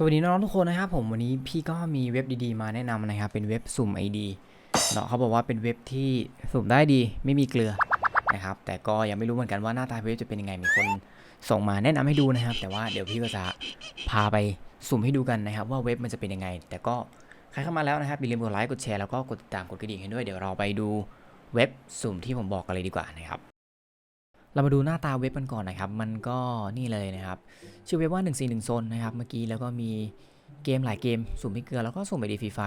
สวัสดีน้องทุกคนนะครับผมวันนี้พี่ก็มีเว็บดีๆมาแนะนำนะครับเป็นเว็บสุ่ม ID เนาะเขาบอกว่าเป็นเว็บที่สุ่มได้ดีไม่มีเกลือนะครับแต่ก็ยังไม่รู้เหมือนกันว่าหน้าตาเว็บจะเป็นยังไงมีคนส่งมาแนะนำให้ดูนะครับ แต่ว่าเดี๋ยวพี่ก็จะพาไปสุ่มให้ดูกันนะครับ ว่าเว็บมันจะเป็นยังไง แต่ก็ใครเข้ามาแล้วนะครับอย่าลืมกดไลค์กดแชร์แล้วก็กดติดตามกดกระดิ่งให้ด้วยเดี๋ยวเราไปดูเว็บสุ่มที่ผมบอกกันเลยดีกว่านะครับ เรามาดูหน้าตาเว็บกันก่อนนะครับ มันก็นี่เลยนะครับ ชื่อเว็บว่า 141โซนนะครับ เมื่อกี้แล้วก็มีเกมหลายเกม สุ่มไม่เกลือแล้วก็สุ่มไอดีฟรีไฟ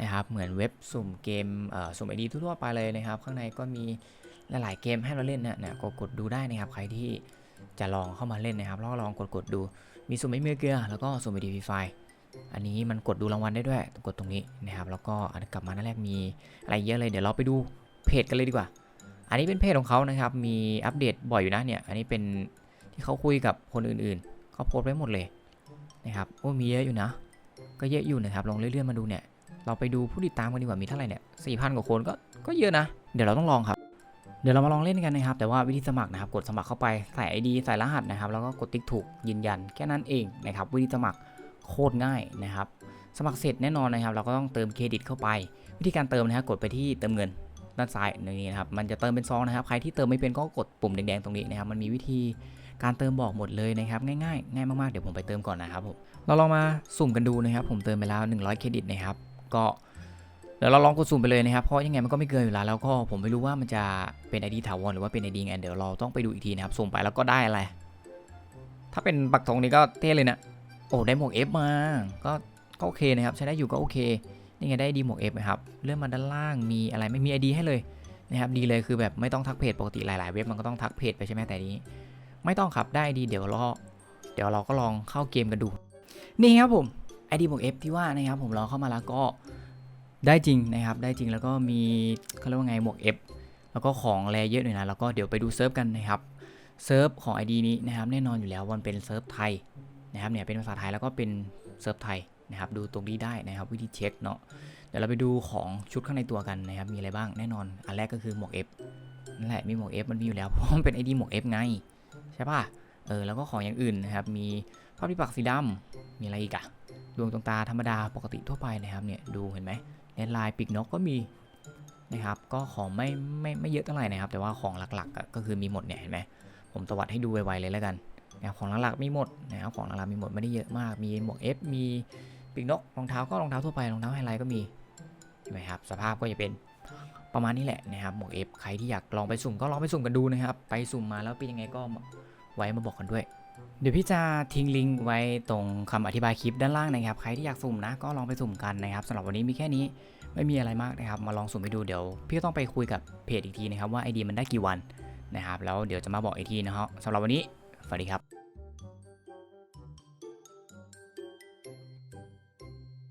นะครับ เหมือนเว็บสุ่มเกมเอ่อสุ่มไอดีทั่วไปเลยนะครับ ข้างในก็มีหลายๆเกมให้เราเล่นนะเนี่ยกดกดดูได้นะครับ ใครที่จะลองเข้ามาเล่นนะครับล้วก็ลองกดกดดู มีสุ่มไม่มีเกลือ แล้วก็สุ่มไอดีฟรีไฟอันนี้มันกดดูรางวัลได้ด้วย กดตรงนี้นะครับ แล้วก็อันกลับมาหน้าแรกมีอะไรเยอะเลย เดี๋ยวเราไปดูเพจกันเลยดีกว่า อันนี้เป็นเพจของเขานะครับ มีอัปเดตบ่อยอยู่นะเนี่ย อันนี้เป็นที่เขาคุยกับคนอื่นๆเขาโพสต์ไว้หมดเลยนะครับ โอ้มีเยอะอยู่นะ ก็เยอะอยู่นะครับ ลองเลื่อนๆมาดูเนี่ย เราไปดูผู้ติดตามกันดีกว่า มีเท่าไหร่เนี่ยสี่พันกว่าคนก็ ก็เยอะนะ เดี๋ยวเราต้องลองครับ เดี๋ยวเรามาลองเล่นกันนะครับ แต่ว่าวิธีสมัครนะครับ กดสมัครเข้าไป ใส่ ID ใส่รหัสนะครับ แล้วก็กดติ๊กถูกยืนยัน แค่นั้นเองนะครับ วิธีสมัครโคตรง่ายนะครับ สมัครเสร็จแน่นอนนะครับ เราก็ต้องเติมเครดิตเข้าไป วิธีการเติมนะครับ กดไปที่เติมเงิน ด้านซ้ายนี่นะครับมันจะเติมเป็นซองนะครับใครที่เติมไม่เป็นก็กดปุ่มแดงๆตรงนี้นะครับมันมีวิธีการเติมบอกหมดเลยนะครับง่ายๆง่ายมากๆเดี๋ยวผมไปเติมก่อนนะครับผมเราลองมาสุ่มกันดูนะครับ ผมเติมไปแล้ว 100 เครดิตนะครับก็เดี๋ยวเราลองกดสุ่มไปเลยนะครับ เพราะยังไงมันก็ไม่เกินอยู่แล้วแล้วก็ผมไม่รู้ว่ามันจะเป็น ID ถาวรหรือว่าเป็น ID ไงเดี๋ยวเราต้องไปดูอีกทีนะครับ สุ่มไปแล้วก็ได้อะไร ถ้าเป็นปักธงนี่ก็เท่เลยนะ โอ้ได้หมวก F มา ก็ก็โอเคนะครับ ใช้ได้อยู่ก็โอเค นี่ไงได้ดีหมวก F นะครับเลื่อนมาด้านล่างมีอะไรไม่มี ID ให้เลยนะครับดีเลยคือแบบไม่ต้องทักเพจปกติหลาย ๆ เว็บมันก็ต้องทักเพจไปใช่ไหมแต่นี้ ไม่ต้องครับได้ดีเดี๋ยวรอเดี๋ยวเราก็ลองเข้าเกมกันดู นี่ครับผมไอดีบวก F ที่ว่านะครับผมลองเข้ามาแล้วก็ได้จริงนะครับ ได้จริงแล้วก็มีเขาเรียกว่าไงหมวก F แล้วก็ของแรเยอะหน่อยนะแล้วก็เดี๋ยวไปดูเซิร์ฟกันนะครับเซิร์ฟของ ID นี้นะครับแน่นอนอยู่แล้ววันเป็นเซิร์ฟไทยนะครับเนี่ยเป็นภาษาไทยแล้วก็เป็นเซิร์ฟไทย นะครับ ดูตรงนี้ได้นะครับวิธีเช็คเนาะเดี๋ยวเราไปดูของชุดข้างในตัวกันนะครับ มีอะไรบ้างแน่นอน อันแรกก็คือหมวก F นั่นแหละมีหมวก F มันมีอยู่แล้วเพราะมันเป็น ID หมวก F ไง ใช่ป่ะเออแล้วก็ของอย่างอื่นนะครับ มีภาพที่ปักสีดำมีอะไรอีกอะดวงตรงตาธรรมดาปกติทั่วไปนะครับเนี่ยดูเห็นไหมเลนลายปีกนกก็มีนะครับ ก็ของไม่ไม่ไม่เยอะเท่าไหร่นะครับ แต่ว่าของหลักๆก็คือมีหมดเนี่ยเห็นไหมผมตวัดให้ดูไวๆเลยแล้วกันนะครับของหลักๆมีหมดนะครับของหลักๆมีหมดไม่ได้เยอะมาก มีหมวก F มี ปีกนกรองเท้าก็รองเท้าทั่วไปรองเท้าไฮไลท์ก็มีใช่ไหมครับสภาพก็จะเป็นประมาณนี้แหละนะครับหมวกเอฟใครที่อยากลองไปสุ่มก็ลองไปสุ่มกันดูนะครับ ไปสุ่มมาแล้วเป็นยังไงก็ไว้มาบอกกันด้วย เดี๋ยวพี่จะทิ้งลิงก์ไว้ตรงคำอธิบายคลิปด้านล่างนะครับ ใครที่อยากสุ่มนะก็ลองไปสุ่มกันนะครับสำหรับวันนี้มีแค่นี้ไม่มีอะไรมากนะครับ มาลองสุ่มไปดูเดี๋ยว พี่ต้องไปคุยกับเพจอีกทีนะครับว่าไอเดียมันได้กี่วันนะครับแล้วเดี๋ยวจะมาบอกอีกทีนะครับสำหรับวันนี้สวัสดีครับ